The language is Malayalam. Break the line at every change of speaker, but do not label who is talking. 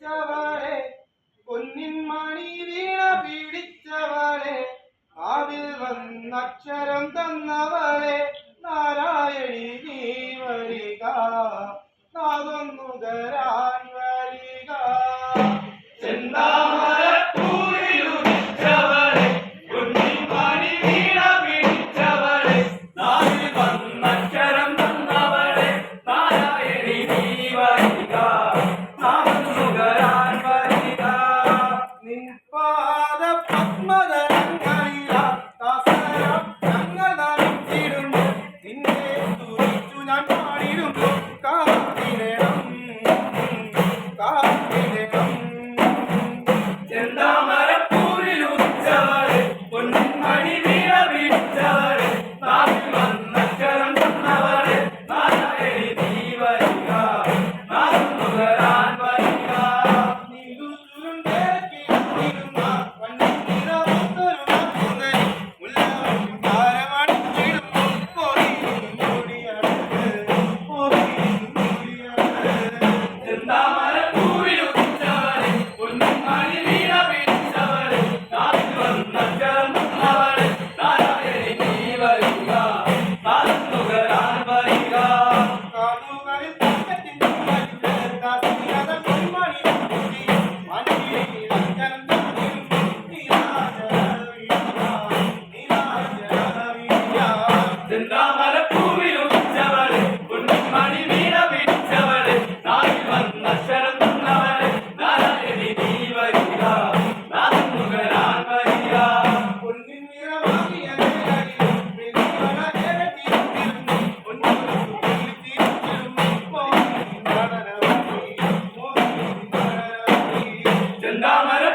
പിടിച്ചവളെ പൊന്നിൻ മണി വീണ പിടിച്ചവളെ അതിൽ വന്നക്ഷരം തന്നവളെ നാരായണി നീ വരിക.
നാദൊന്നുകരാ Namara.